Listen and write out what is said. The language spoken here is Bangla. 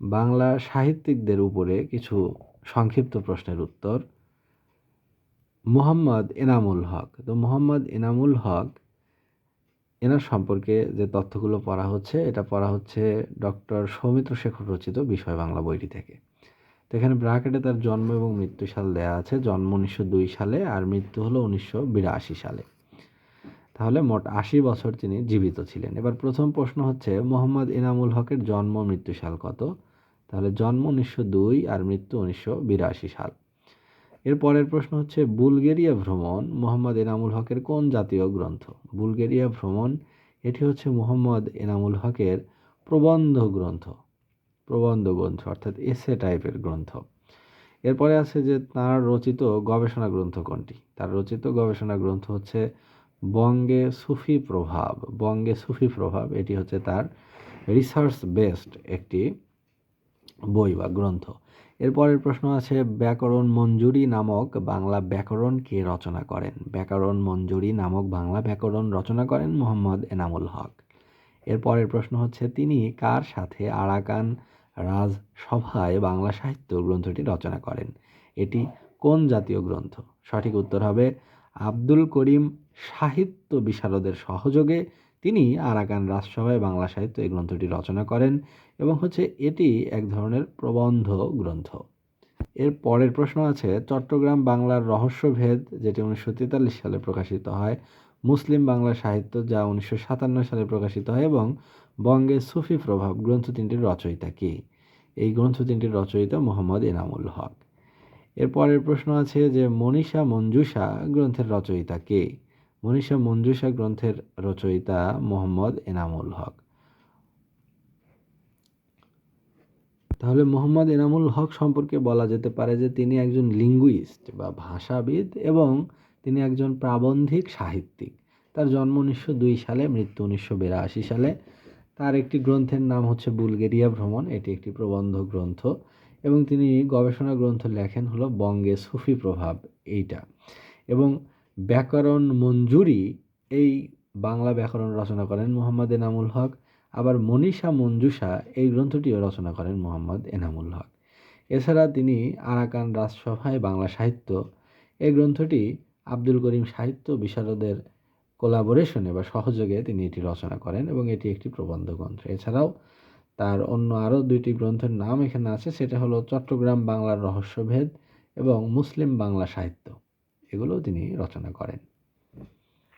বাংলা সাহিত্যিকদের উপরে কিছু সংক্ষিপ্ত প্রশ্নের উত্তর। মোহাম্মদ এনামুল হক। তো মোহাম্মদ এনামুল হক, এনার সম্পর্কে যে তথ্যগুলো পড়া হচ্ছে, এটা পড়া হচ্ছে ডক্টর সৌমিত্র শেখর রচিত বিষয় বাংলা বইটি থেকে। তো এখানে ব্রাকেটে তার জন্ম এবং মৃত্যু সাল দেয়া আছে। জন্ম উনিশশো দুই সালে আর মৃত্যু হলো উনিশশো বিরাশি সালে। তাহলে মোট আশি বছর তিনি জীবিত ছিলেন। এবার প্রথম প্রশ্ন হচ্ছে, মোহাম্মদ এনামুল হকের জন্ম মৃত্যু সাল কত? তাহলে জন্ম উনিশশো দুই আর মৃত্যু উনিশশো বিরাশি সাল। এর পরের প্রশ্ন হচ্ছে, বুলগেরিয়া ভ্রমণ মোহাম্মদ এনামুল হকের কোন জাতীয় গ্রন্থ? বুলগেরিয়া ভ্রমণ, এটি হচ্ছে মোহাম্মদ এনামুল হকের প্রবন্ধ গ্রন্থ প্রবন্ধ গ্রন্থ, অর্থাৎ এসে টাইপের গ্রন্থ। এরপরে আছে যে, তার রচিত গবেষণা গ্রন্থ কোনটি? তার রচিত গবেষণা গ্রন্থ হচ্ছে বঙ্গে সুফি প্রভাব, বঙ্গে সুফি প্রভাব, এটি হচ্ছে তার রিসার্চ বেসড একটি বই বা গ্রন্থ। এরপরের প্রশ্ন আছে, ব্যাকরণ মঞ্জুরি নামক বাংলা ব্যাকরণ কে রচনা করেন? ব্যাকরণ মঞ্জুরি নামক বাংলা ব্যাকরণ রচনা করেন মোহাম্মদ এনামুল হক। এরপরের প্রশ্ন হচ্ছে, তিনি কার সাথে আরাকান রাজসভায় বাংলা সাহিত্য গ্রন্থটি রচনা করেন? এটি কোন জাতীয় গ্রন্থ? সঠিক উত্তর হবে, আব্দুল করিম সাহিত্য বিশারদের সহযোগে তিনি আরাকান রাজসভায় বাংলা সাহিত্য এই গ্রন্থটি রচনা করেন এবং হচ্ছে এটি এক ধরনের প্রবন্ধ গ্রন্থ। এর পরের প্রশ্ন আছে, চট্টগ্রাম বাংলার রহস্যভেদ, যেটি উনিশশো তেতাল্লিশ সালে প্রকাশিত হয়, মুসলিম বাংলা সাহিত্য যা উনিশশো সাতান্ন সালে প্রকাশিত হয় এবং বঙ্গে সুফি প্রভাব, গ্রন্থ তিনটির রচয়িতা কে? এই গ্রন্থ তিনটির রচয়িতা মোহাম্মদ এনামুল হক। এর পরের প্রশ্ন আছে যে, মনীষা মঞ্জুষা গ্রন্থের রচয়িতা কে? মনীষা মঞ্জুষা গ্রন্থের রচয়িতা মোহাম্মদ এনামুল হক। তাহলে মোহাম্মদ এনামুল হক সম্পর্কে বলা যেতে পারে যে তিনি একজন লিঙ্গুইস্ট বা ভাষাবিদ এবং তিনি একজন প্রাবন্ধিক সাহিত্যিক। তার জন্ম উনিশশো দুই সালে, মৃত্যু উনিশশো বিরাশি সালে। তার একটি গ্রন্থের নাম হচ্ছে বুলগেরিয়া ভ্রমণ, এটি একটি প্রবন্ধ গ্রন্থ এবং তিনি গবেষণা গ্রন্থ লেখেন হলো বঙ্গে সুফি প্রভাব এইটা। এবং ব্যাকরণ মঞ্জুরি, এই বাংলা ব্যাকরণ রচনা করেন মোহাম্মদ এনামুল হক। আবার মনীষা মঞ্জুষা, এই গ্রন্থটিও রচনা করেন মোহাম্মদ এনামুল হক। এছাড়া তিনি আরাকান রাজসভায় বাংলা সাহিত্য, এই গ্রন্থটি আব্দুল করিম সাহিত্য বিশারদের কোলাবোরেশনে বা সহযোগে তিনি এটি রচনা করেন এবং এটি একটি প্রবন্ধ গ্রন্থ। এছাড়াও তার অন্য আরও দুইটি গ্রন্থের নাম এখানে আছে, সেটা হলো চট্টগ্রাম বাংলার রহস্যভেদ এবং মুসলিম বাংলা সাহিত্য। এগুলোও তিনি রচনা করেন।